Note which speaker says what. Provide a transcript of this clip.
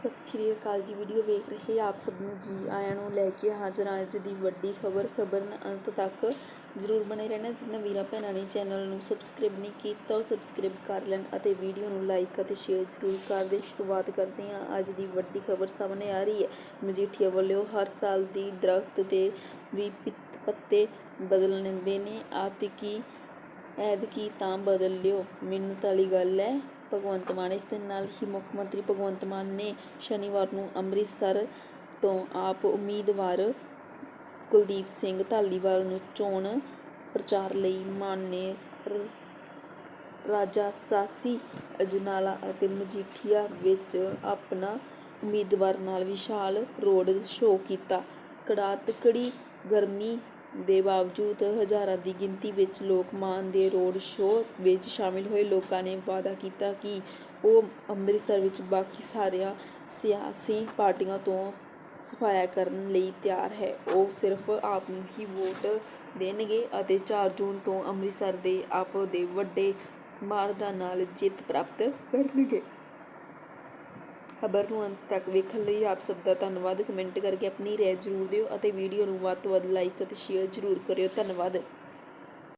Speaker 1: ਸਤਿ ਸ਼੍ਰੀ ਅਕਾਲ ਜੀ, ਵੀਡੀਓ ਵੇਖ ਰਹੇ ਆਪ ਸਭ ਨੂੰ ਜੀ ਆਇਆਂ ਨੂੰ ਲੈ ਕੇ ਹਾਜ਼ਰ ਹਾਂ ਅੱਜ ਦੀ ਵੱਡੀ ਖਬਰ ਖਬਰ ਅੰਤ ਤੱਕ ਜ਼ਰੂਰ ਬਣੇ ਰਹਿਣਾ ਜਿਨ੍ਹਾਂ ਵੀਰਾਂ ਭੈਣਾਂ ਨੇ ਚੈਨਲ ਨੂੰ ਸਬਸਕ੍ਰਾਈਬ ਨਹੀਂ ਕੀਤਾ, ਉਹ ਸਬਸਕ੍ਰਾਈਬ ਕਰ ਲੈਣ ਅਤੇ ਵੀਡੀਓ ਨੂੰ ਲਾਈਕ ਅਤੇ ਸ਼ੇਅਰ ਜ਼ਰੂਰ ਕਰ ਦੇ ਸ਼ੁਰੂਆਤ ਕਰਦੇ ਹਾਂ, ਅੱਜ ਦੀ ਵੱਡੀ ਖਬਰ ਸਾਹਮਣੇ ਆ ਰਹੀ ਹੈ। ਮਜੀਠੀਆ ਵੱਲੋਂ ਹਰ ਸਾਲ ਦੀ ਦਰਖਤ ਦੇ ਵੀ ਪਿੱਤ ਪੱਤੇ ਬਦਲ ਲੈਂਦੇ ਨੇ ਆਤਿਕੀ ਐਤਕੀ ਤਾਂ ਬਦਲ ਲਿਓ ਮਿੰਨਤ ਵਾਲੀ ਗੱਲ ਹੈ ਭਗਵੰਤ ਮਾਨ, ਇਸ ਦੇ ਨਾਲ ਹੀ ਮੁੱਖ ਮੰਤਰੀ ਭਗਵੰਤ ਮਾਨ ਨੇ ਸ਼ਨੀਵਾਰ ਨੂੰ ਅੰਮ੍ਰਿਤਸਰ ਤੋਂ ਆਪ ਉਮੀਦਵਾਰ ਕੁਲਦੀਪ ਸਿੰਘ ਧਾਲੀਵਾਲ ਨੂੰ ਚੋਣ ਪ੍ਰਚਾਰ ਲਈ ਮਾਨੇ ਰਾਜਾ ਸਾਸੀ ਅਜਨਾਲਾ ਅਤੇ ਮਜੀਠੀਆ ਵਿੱਚ ਆਪਣਾ ਉਮੀਦਵਾਰ ਨਾਲ ਵਿਸ਼ਾਲ ਰੋਡ ਸ਼ੋਅ ਕੀਤਾ। ਕੜਾਤਕੜੀ ਗਰਮੀ ਦੇ ਬਾਵਜੂਦ ਹਜ਼ਾਰਾਂ ਦੀ ਗਿਣਤੀ ਵਿੱਚ ਲੋਕ ਮਾਨ ਦੇ ਰੋਡ ਸ਼ੋਅ ਵਿੱਚ ਸ਼ਾਮਿਲ ਹੋਏ। ਲੋਕਾਂ ਨੇ ਵਾਅਦਾ ਕੀਤਾ ਕਿ ਉਹ ਅੰਮ੍ਰਿਤਸਰ ਵਿੱਚ ਬਾਕੀ ਸਾਰੀਆਂ ਸਿਆਸੀ ਪਾਰਟੀਆਂ ਤੋਂ ਸਫਾਇਆ ਕਰਨ ਲਈ ਤਿਆਰ ਹੈ। ਉਹ ਸਿਰਫ ਆਪ ਨੂੰ ਹੀ ਵੋਟ ਦੇਣਗੇ ਅਤੇ 4 ਜੂਨ ਤੋਂ ਅੰਮ੍ਰਿਤਸਰ ਦੇ ਆਪ ਦੇ ਵੱਡੇ ਮਾਰਦਾ ਨਾਲ ਜਿੱਤ ਪ੍ਰਾਪਤ ਕਰਨਗੇ। ਖਬਰ ਨੂੰ ਅੰਤ ਤੱਕ ਵੇਖਣ ਲਈ ਆਪ ਸਭ ਦਾ ਧੰਨਵਾਦ। ਕਮੈਂਟ ਕਰਕੇ ਆਪਣੀ ਰਾਏ ਜ਼ਰੂਰ ਦਿਓ ਅਤੇ ਵੀਡੀਓ ਨੂੰ ਵੱਧ ਤੋਂ ਵੱਧ ਲਾਈਕ ਅਤੇ ਸ਼ੇਅਰ ਜ਼ਰੂਰ ਕਰਿਓ। ਧੰਨਵਾਦ।